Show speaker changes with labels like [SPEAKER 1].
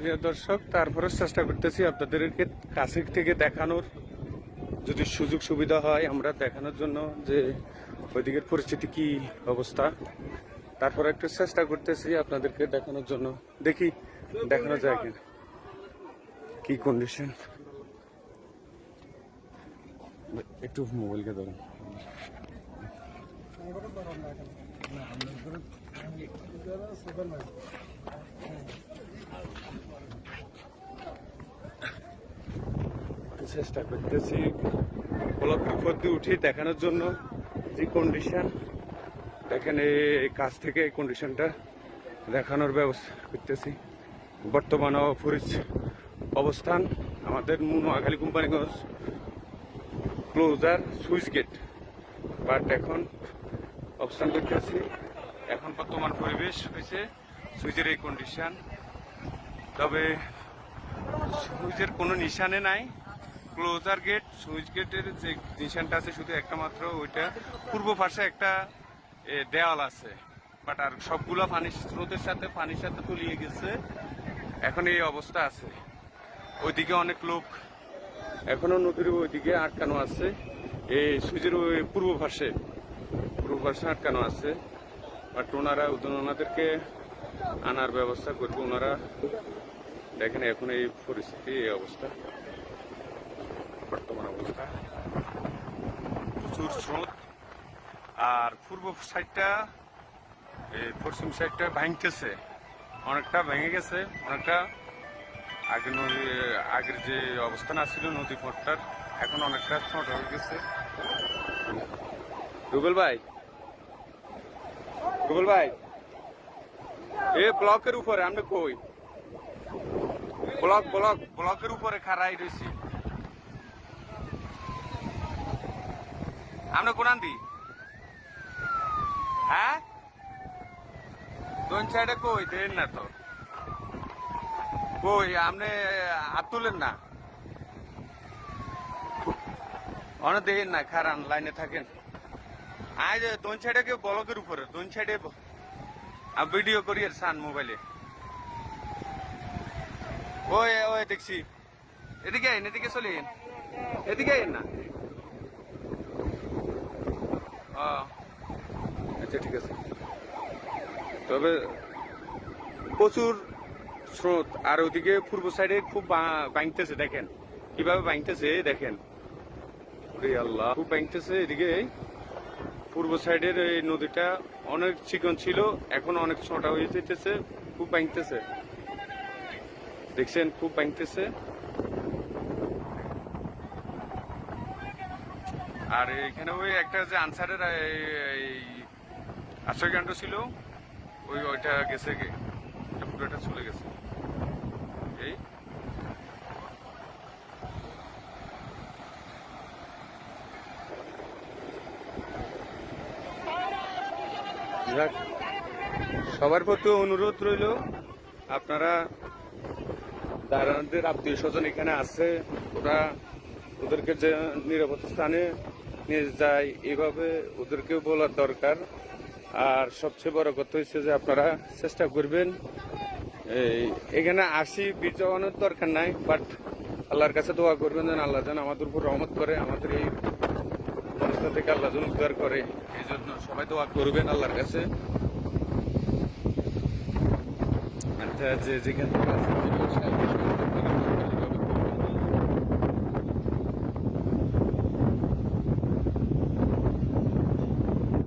[SPEAKER 1] প্রিয় দর্শক তারপরে চেষ্টা করতেছি আপনাদেরকে কাছে থেকে দেখানোর। যদি সুযোগ সুবিধা হয় আমরা দেখানোর জন্য যে ওইদিকের পরিস্থিতি কি অবস্থা, তারপরে একটু চেষ্টা করতেছি আপনাদেরকে দেখানোর জন্য। দেখি, দেখানো যায় কিনা। কি কন্ডিশন একটু মোবাইলকে ধরুন। চেষ্টা করতেছি দিয়ে উঠে দেখানোর জন্য যে কন্ডিশন দেখেন এই কাছ থেকে এই কন্ডিশনটা দেখানোর ব্যবস্থা করতেছি। বর্তমান অপরিচ- অবস্থান আমাদের Noakhali Companiganj closure switch gate. But এখন অবস্থান করতেছি। এখন বর্তমান পরিবেশ হয়েছে সুইচের এই কন্ডিশন তবে সুইচের কোনো নিশানে নাই। ক্লোজার গেট, সুইচ গেটের যে নিশানটা আছে শুধু একটা মাত্র, ওইটা পূর্ব পাশে একটা দেওয়াল আছে। বাট আর সবগুলা পানির স্রোতের সাথে, পানির সাথে তলিয়ে গেছে। এখন এই অবস্থা আছে। ওইদিকে অনেক লোক এখনও নদীর ওইদিকে আটকানো আছে। এই সুইচের ওই পূর্ব পাশে পূর্ব পাশে আটকানো আছে। বাট ওনারা ওনাদেরকে আনার ব্যবস্থা করবে। ওনারা দেখেন এখন এই পরিস্থিতি, এই অবস্থা। বর্তমান অবস্থা। প্রচুর স্রোত। আর পূর্ব সাইডটা, এই পশ্চিম সাইডটা ভাঙতেছে। অনেকটা ভেঙে গেছে, অনেকটা। আগে নদী, আগের যে অবস্থান আছিল নদী পথটার, এখন অনেকটা ছোট হয়ে গেছে। রুবেল ভাই? রুবেল ভাই? এ ব্লকের উপরে, আমরা কই? ব্লক ব্লক, ব্লকের উপরে খাড়াই রয়েছি আমরা কোন দি হ্যাঁ? দোন সাইডে কই? দেন না তো। কই? আপনি হাত তুলেন না। অনেক দেখেন না, খারান, লাইনে থাকেন। আজ দোন সাইডে কেউ বলকের উপরে। দোন সাইডে ভিডিও করি আর সান মোবাইলে ওই ওই, দেখছি। এদিকে আইন, এদিকে চলে এদিকে আইন না। আচ্ছা ঠিক আছে। তবে প্রচুর স্রোত, আর ওদিকে পূর্ব সাইডে খুব বা- ভাঙতেছে, দেখেন। কীভাবে এই দেখেন। আল্লাহ, খুব ভাঙতেছে, এদিকে পূর্ব সাইডের এই নদীটা অনেক চিকন ছিল, এখন অনেক ছোটা হয়ে যেতেছে, খুব ভাঙতেছে। দেখছেন, খুব ভাঙতেছে। আর এখানে ওই একটা যে আনসারের, এই আশ্রয়কাণ্ড ছিল, ওই, ওইটা গেছে পুরোটা চলে গেছে। এই। সবার প্রতি অনুরোধ রইল, আপনারা যাদের আত্মীয় স্বজন এখানে আছে, ওরা ওদেরকে যে নিরাপদ স্থানে নিয়ে যায়, এভাবে ওদেরকেও বলার দরকার। আর সবচেয়ে বড় কথা হচ্ছে যে আপনারা চেষ্টা করবেন এখানে আসি বীর দরকার নাই বাট আল্লাহর কাছে দোয়া করবেন যেন আল্লাহ যেন আমাদের উপর রহমত করে, আমাদের এই অবস্থা থেকে আল্লাহ যেন উদ্ধার করে। এই জন্য সবাই দোয়া করবেন আল্লাহর কাছে। আচ্ছা যে যেখান থেকে